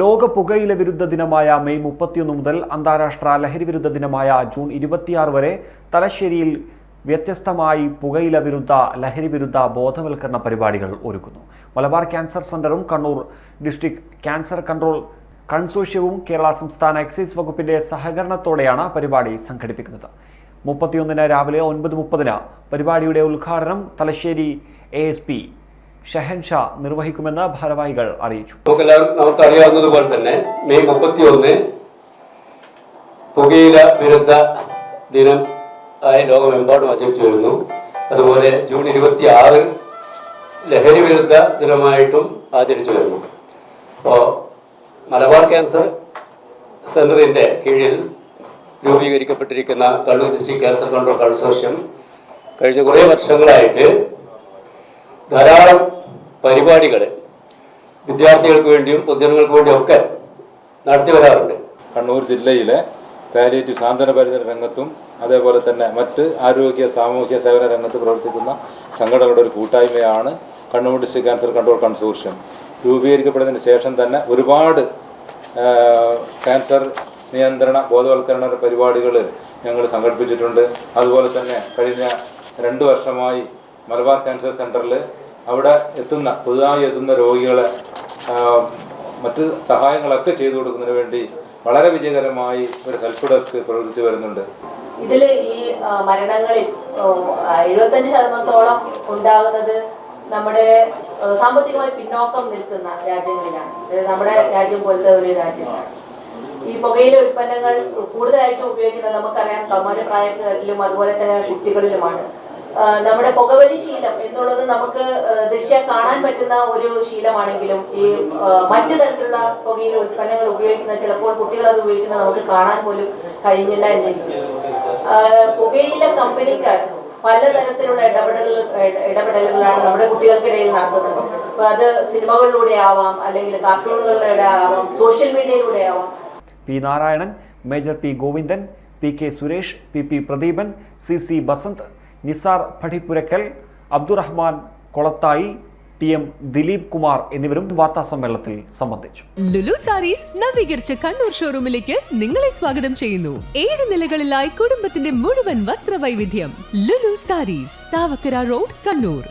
ലോക പുകയില വിരുദ്ധ ദിനമായ മെയ് മുപ്പത്തിയൊന്ന് മുതൽ അന്താരാഷ്ട്ര ലഹരി വിരുദ്ധ ദിനമായ ജൂൺ ഇരുപത്തിയാറ് വരെ തലശ്ശേരിയിൽ വ്യത്യസ്തമായി പുകയില വിരുദ്ധ ലഹരി വിരുദ്ധ ബോധവൽക്കരണ പരിപാടികൾ ഒരുക്കുന്നു. മലബാർ ക്യാൻസർ സെന്ററും കണ്ണൂർ ഡിസ്ട്രിക്ട് ക്യാൻസർ കൺട്രോൾ കൺസോഷ്യവും കേരള സംസ്ഥാന എക്സൈസ് വകുപ്പിന്റെ സഹകരണത്തോടെയാണ് പരിപാടി സംഘടിപ്പിക്കുന്നത്. മുപ്പത്തിയൊന്നിന് രാവിലെ ഒൻപത് മുപ്പതിന് പരിപാടിയുടെ ഉദ്ഘാടനം Thalassery A S P Shahanshah നിർവഹിക്കുമെന്ന് ഭാരവാഹികൾ അറിയിച്ചു. നമുക്കെല്ലാവർക്കും നമുക്ക് അറിയാവുന്നതുപോലെ തന്നെ മെയ് മുപ്പത്തി ഒന്ന് പുകയില വിരുദ്ധ ദിനം ആയി ലോകമെമ്പാടും ആചരിച്ചു വരുന്നു. അതുപോലെ ജൂൺ ഇരുപത്തി ആറ് ലഹരി വിരുദ്ധ ദിനമായിട്ടും ആചരിച്ചു വരുന്നു. അപ്പോൾ മലബാർ ക്യാൻസർ സെന്ററിന്റെ കീഴിൽ രൂപീകരിക്കപ്പെട്ടിരിക്കുന്ന Kannur district cancer control consortium കഴിഞ്ഞ കുറേ വർഷങ്ങളായിട്ട് ധാരാളം പരിപാടികൾ വിദ്യാർത്ഥികൾക്ക് വേണ്ടിയും പൊതുജനങ്ങൾക്ക് വേണ്ടിയും ഒക്കെ നടത്തി വരാറുണ്ട്. കണ്ണൂർ ജില്ലയിലെ പാലിയേറ്റീവ് സാന്ത്വന പരിചരണ രംഗത്തും അതേപോലെ തന്നെ മറ്റ് ആരോഗ്യ സാമൂഹ്യ സേവന രംഗത്ത് പ്രവർത്തിക്കുന്ന സംഘടനകളുടെ ഒരു കൂട്ടായ്മയാണ് Kannur district cancer control consortium. രൂപീകരിക്കപ്പെടുന്നതിന് ശേഷം തന്നെ ഒരുപാട് ക്യാൻസർ നിയന്ത്രണ ബോധവൽക്കരണ പരിപാടികൾ ഞങ്ങൾ സംഘടിപ്പിച്ചിട്ടുണ്ട്. അതുപോലെ തന്നെ കഴിഞ്ഞ രണ്ട് വർഷമായി മലബാർ ക്യാൻസർ സെന്ററിൽ അവിടെ എത്തുന്ന പുതുതായി എത്തുന്ന രോഗികളെ മറ്റ് സഹായങ്ങളൊക്കെ ചെയ്തു കൊടുക്കുന്നതിന് വേണ്ടി വളരെ വിജയകരമായി ഒരു ഹെൽപ്പ് ഡെസ്ക് പ്രവർത്തിച്ചു വരുന്നുണ്ട്. ഇതിൽ ഈ മരണങ്ങളിൽ എഴുപത്തഞ്ച് ശതമാനത്തോളം ഉണ്ടാകുന്നത് നമ്മുടെ സാമ്പത്തികമായി പിന്നോക്കം നിൽക്കുന്ന രാജ്യങ്ങളിലാണ്. നമ്മുടെ രാജ്യം പോലത്തെ ഒരു രാജ്യമാണ്. ഈ പുകയില ഉൽപ്പന്നങ്ങൾ കൂടുതലായിട്ടും ഉപയോഗിക്കുന്നത് നമുക്കറിയാം കൗമാരപ്രായക്കാരിലും അതുപോലെ തന്നെ കുട്ടികളിലുമാണ്. നമ്മുടെ പുകവലി ശീലം എന്നുള്ളത് നമുക്ക് ദൃശ്യ കാണാൻ പറ്റുന്ന ഒരു ശീലമാണെങ്കിലും ഈ മറ്റു തരത്തിലുള്ള പുകയില ഉൽപ്പന്നങ്ങൾ ഉപയോഗിക്കുന്ന ചിലപ്പോൾ കുട്ടികൾ അത് ഉപയോഗിക്കുന്ന നമുക്ക് കാണാൻ പോലും കഴിഞ്ഞില്ല എന്നിരിക്കും. പുകയില കമ്പനിക്കാർ പലതരത്തിലുള്ള ഇടപെടൽ ഇടപെടലുകളാണ് നമ്മുടെ കുട്ടികൾക്കിടയിൽ നടത്തുന്നത്. അപ്പൊ അത് സിനിമകളിലൂടെ ആവാം അല്ലെങ്കിൽ കാർട്ടൂണുകളിലൂടെ ആവാം സോഷ്യൽ മീഡിയയിലൂടെ ആവാം. P Narayanan major P Govindan P K Suresh P P Pradeepan C C Basanth Nisar Padippurakkal Abdurahman Kolathayi T M Dileep Kumar എന്നിവരും വാർത്താ സമ്മേളനത്തിൽ സംബന്ധിച്ചു. ലുലു സാരീസ് നവീകരിച്ച കണ്ണൂർ ഷോറൂമിലേക്ക് നിങ്ങളെ സ്വാഗതം ചെയ്യുന്നു. ഏഴ് നിലകളിലായി കുടുംബത്തിന്റെ മുഴുവൻ വസ്ത്രവൈവിധ്യം ലുലു സാരീസ് താവക്കര റോഡ് കണ്ണൂർ.